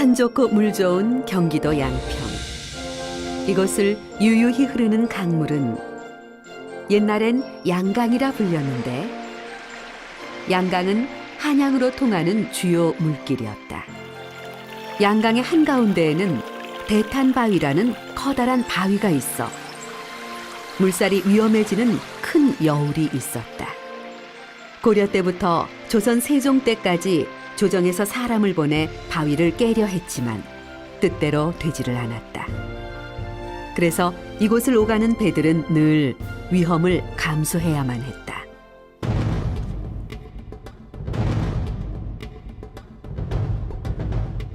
산 좋고 물 좋은 경기도 양평. 이곳을 유유히 흐르는 강물은 옛날엔 양강이라 불렸는데 양강은 한양으로 통하는 주요 물길이었다. 양강의 한가운데에는 대탄바위라는 커다란 바위가 있어 물살이 위험해지는 큰 여울이 있었다. 고려 때부터 조선 세종 때까지 조정에서 사람을 보내 바위를 깨려 했지만 뜻대로 되지를 않았다. 그래서 이곳을 오가는 배들은 늘 위험을 감수해야만 했다.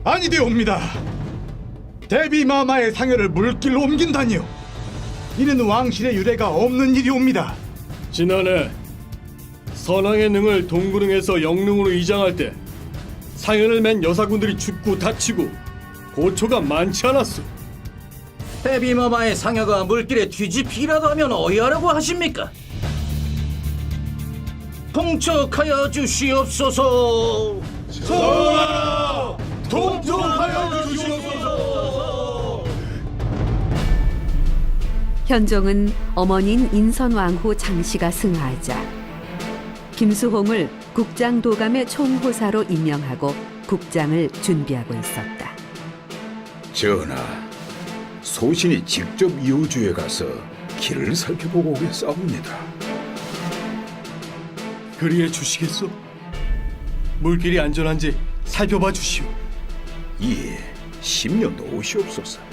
아니되옵니다. 대비마마의 상여를 물길로 옮긴다니요. 이는 왕실의 유래가 없는 일이옵니다. 지난해 선왕의 능을 동구릉에서 영릉으로 이장할 때 상현을 맨 여사군들이 죽고 다치고 고초가 많지 않았소. 대비마마의 상여가 물길에 뒤집히기라도 하면 어이하라고 하십니까? 통촉하여 주시옵소서. 전하! 통촉하여 주시옵소서! 현종은 어머니인 인선왕후 장씨가 승하하자 김수홍을 국장도감의 총호사로 임명하고 국장을 준비하고 있었다. 전하, 소신이 직접 여주에 가서 길을 살펴보고 오겠사옵니다. 그리해 주시겠소? 물길이 안전한지 살펴봐 주시오. 예, 심려 놓으시옵소서.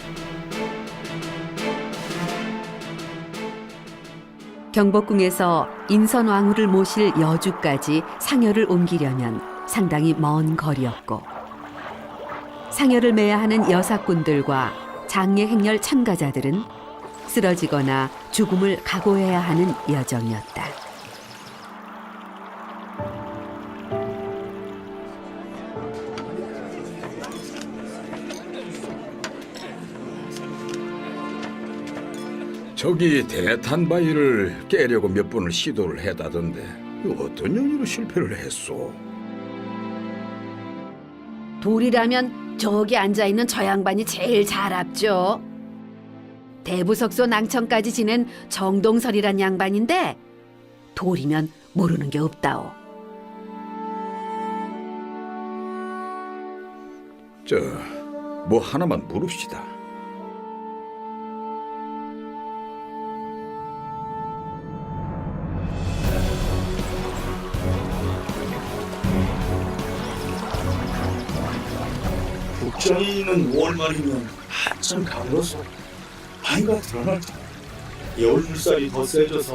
경복궁에서 인선왕후를 모실 여주까지 상여를 옮기려면 상당히 먼 거리였고 상여를 매야 하는 여사꾼들과 장례 행렬 참가자들은 쓰러지거나 죽음을 각오해야 하는 여정이었다. 저기 대탄 바위를 깨려고 몇 번을 시도를 했다던데 어떤 연유로 실패를 했소? 돌이라면 저기 앉아 있는 저 양반이 제일 잘 앞죠. 대부석소 낭천까지 지낸 정동설이란 양반인데 돌이면 모르는 게 없다오. 저, 뭐 하나만 물읍시다. 국장이 있는 월말이면 한참 가물어서 바위가 드러날 테 열물살이 더 세져서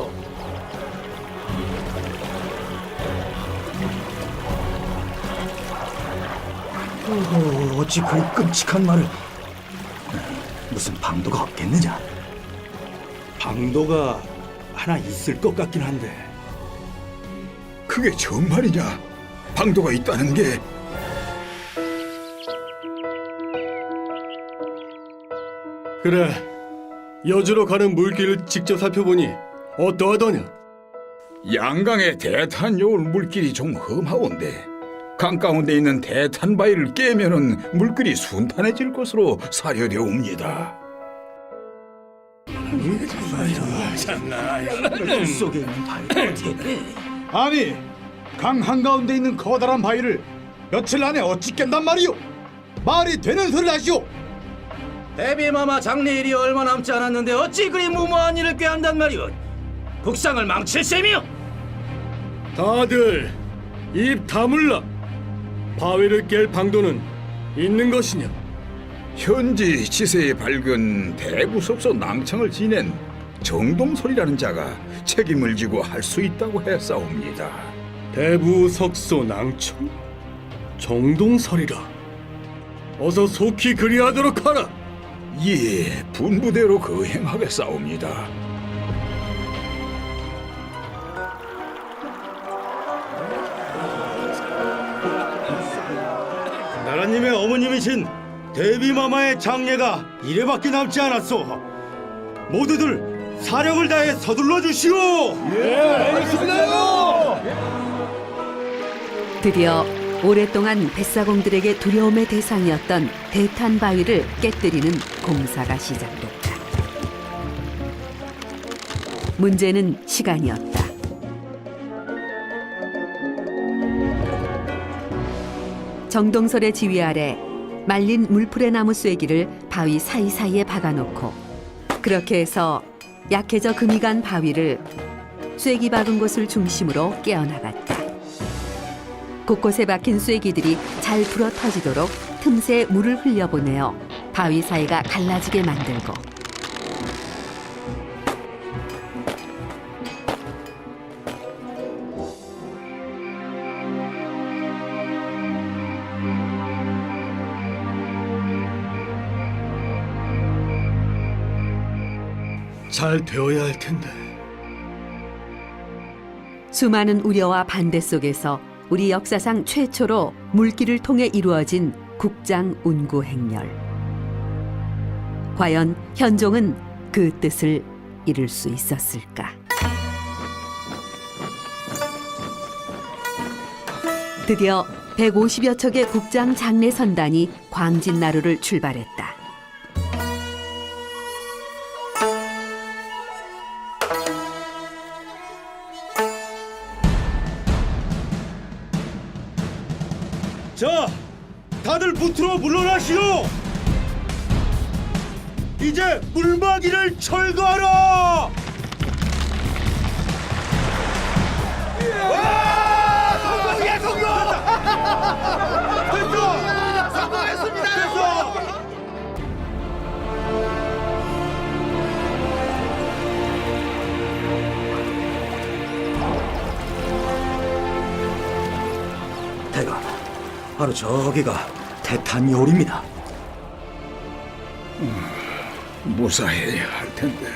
어, 어찌 그리 끔찍한 말을? 무슨 방도가 없겠느냐? 방도가 하나 있을 것 같긴 한데 그게 정말이냐? 방도가 있다는 게 그래, 여주로 가는 물길을 직접 살펴보니 어떠하더냐? 양강의 대탄 여울 물길이 좀 험하온데 강 가운데 있는 대탄 바위를 깨면은 물길이 순탄해질 것으로 사료되옵니다. 물 속에 있는 바위가 어떻게 아니, 강 한가운데 있는 커다란 바위를 며칠 안에 어찌 깬단 말이오? 말이 되는 소리를 하시오! 대비마마 장례일이 얼마 남지 않았는데 어찌 그리 무모한 일을 꾀한단 말이오? 국상을 망칠 셈이오? 다들 입 다물라. 바위를 깰 방도는 있는 것이냐? 현지 지세에 밝은 대부석소 낭창을 지낸 정동설이라는 자가 책임을 지고 할 수 있다고 했사옵니다. 대부 석소 낭청? 정동설이라. 어서 속히 그리하도록 하라. 예, 분부대로 거행하겠사옵니다. 나라님의 어머님이신 대비마마의 장례가 이래밖에 남지 않았소. 모두들 사력을 다해 서둘러 주시오. 드디어 오랫동안 뱃사공들에게 두려움의 대상이었던 대탄 바위를 깨뜨리는 공사가 시작됐다. 문제는 시간이었다. 정동설의 지휘 아래 말린 물풀의 나무 쐐기를 바위 사이사이에 박아놓고 그렇게 해서 약해져 금이 간 바위를 쐐기 박은 곳을 중심으로 깨어나갔다. 곳곳에 박힌 쐐기들이 잘 불어 터지도록 틈새 물을 흘려보내어 바위 사이가 갈라지게 만들고 잘 되어야 할 텐데. 수많은 우려와 반대 속에서 우리 역사상 최초로 물길을 통해 이루어진 국장 운구 행렬. 과연 현종은 그 뜻을 이룰 수 있었을까? 드디어 150여 척의 국장 장례 선단이 광진나루를 출발했다. 다들 붙들어 물러나시오. 이제 물막이를 철거하라. 와! 성공이야, 성공! 됐어! 성공했습니다! 됐어! 대감, 바로 저기가 대탄 요리입니다. 무사해야 할 텐데.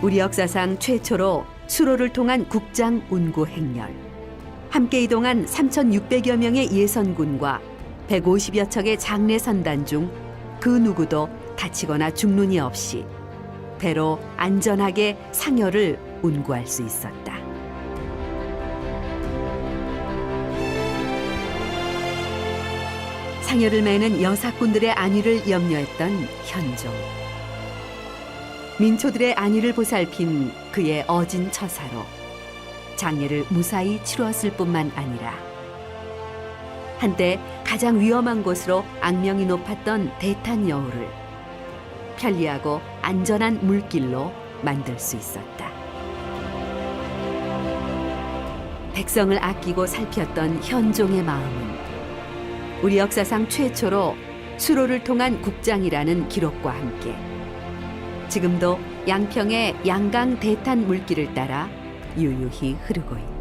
우리 역사상 최초로 수로를 통한 국장 운구 행렬. 함께 이동한 3,600여 명의 예선군과 150여 척의 장례 선단 중 그 누구도 다치거나 죽는 이 없이 배로 안전하게 상여를 운구할 수 있었다. 상여를 매는 여사꾼들의 안위를 염려했던 현종. 민초들의 안위를 보살핀 그의 어진 처사로 장례를 무사히 치루었을 뿐만 아니라 한때 가장 위험한 곳으로 악명이 높았던 대탄 여우를 편리하고 안전한 물길로 만들 수 있었다. 백성을 아끼고 살폈던 현종의 마음은 우리 역사상 최초로 수로를 통한 국장이라는 기록과 함께 지금도 양평의 양강 대탄 물길을 따라 유유히 흐르고 있다.